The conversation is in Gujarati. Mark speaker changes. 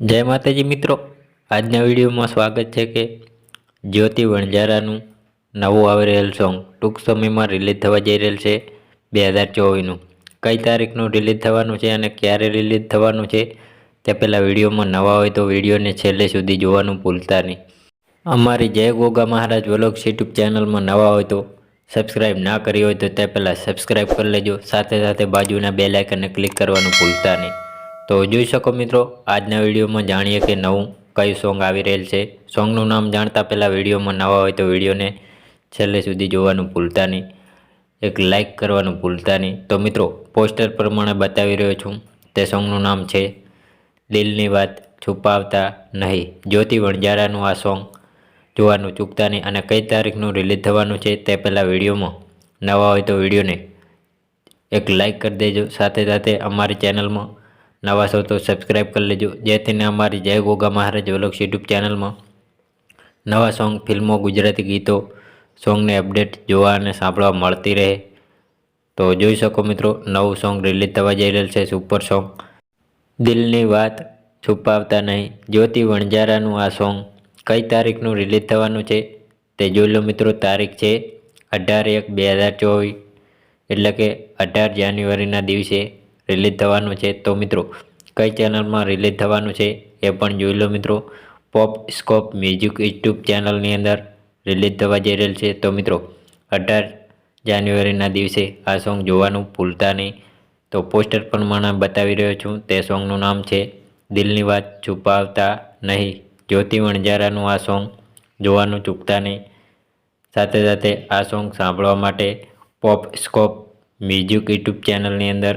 Speaker 1: જય માતાજી મિત્રો. આજના વિડીયોમાં સ્વાગત છે કે જ્યોતિ વણજારાનું નવું આવી રહેલ સોંગ ટૂંક સમયમાં રિલીઝ થવા જઈ રહેલ છે બે હજાર ચોવીસનું. કઈ તારીખનું રિલીઝ થવાનું છે અને ક્યારે રિલીઝ થવાનું છે તે પહેલાં વિડીયોમાં નવા હોય તો વિડીયોને છેલ્લે સુધી જોવાનું ભૂલતા નહીં. અમારી જય ગોગા મહારાજ વ્લોગ્સ યુટ્યુબ ચેનલમાં નવા હોય તો સબસ્ક્રાઈબ ના કરી હોય તો તે પહેલાં સબસ્ક્રાઈબ કરી લેજો. સાથે સાથે બાજુના બે લાઇકનને ક્લિક કરવાનું ભૂલતા નહીં. તો જોઈ શકો મિત્રો, આજના વિડીયોમાં જાણીએ કે નવું કયું સોંગ આવી રહેલ છે. સોંગનું નામ જાણતા પહેલાં વિડીયોમાં નવા હોય તો વિડીયોને છેલ્લે સુધી જોવાનું ભૂલતા નહીં. એક લાઇક કરવાનું ભૂલતા નહીં. તો મિત્રો, પોસ્ટર પ્રમાણે બતાવી રહ્યો છું. તે સોંગનું નામ છે, દિલની વાત છુપાવતા નહીં. જ્યોતિ વણજારાનું આ સોંગ જોવાનું ચૂકતા નહીં અને કઈ તારીખનું રિલીઝ થવાનું છે તે પહેલાં વિડીયોમાં નવા હોય તો વિડીયોને એક લાઇક કરી દેજો. સાથે સાથે અમારી ચેનલમાં નવા છો તો સબસ્ક્રાઈબ કરી લેજો. જેથીને અમારી જય ગોગા મહારાજ વ્લોગ્સ યુટ્યુબ ચેનલમાં નવા સોંગ ફિલ્મો, ગુજરાતી ગીતો સોંગને અપડેટ જોવા અને સાંભળવા મળતી રહે. તો જોઈ શકો મિત્રો, નવું સોંગ રિલીઝ થવા જઈ રહેલ છે સુપર સોંગ દિલની વાત છુપાવતા નહીં. જ્યોતિ વણજારાનું આ સોંગ કઈ તારીખનું રિલીઝ થવાનું છે તે જોઈ લો મિત્રો, તારીખ છે અઢાર એક, બે હજાર ચોવીસ. એટલે કે અઢાર જાન્યુઆરીના દિવસે રિલીઝ થવાનું છે. તો મિત્રો, કઈ ચેનલમાં રિલીઝ થવાનું છે એ પણ જોઈ લો મિત્રો. પોપ સ્કોપ મ્યુઝિક યુટ્યુબ ચેનલની અંદર રિલીઝ થવા જઈ રહેલ છે. તો મિત્રો, અઢાર જાન્યુઆરીના દિવસે આ સોંગ જોવાનું ભૂલતા નહીં. તો પોસ્ટર પણ મને બતાવી રહ્યો છું. તે સોંગનું નામ છે દિલની વાત છુપાવતા નહીં જ્યોતિ વણજારાનું આ સોંગ જોવાનું ચૂકતા નહીં. સાથે સાથે આ સોંગ સાંભળવા માટે પોપ સ્કોપ મ્યુઝિક યુટ્યુબ ચેનલની અંદર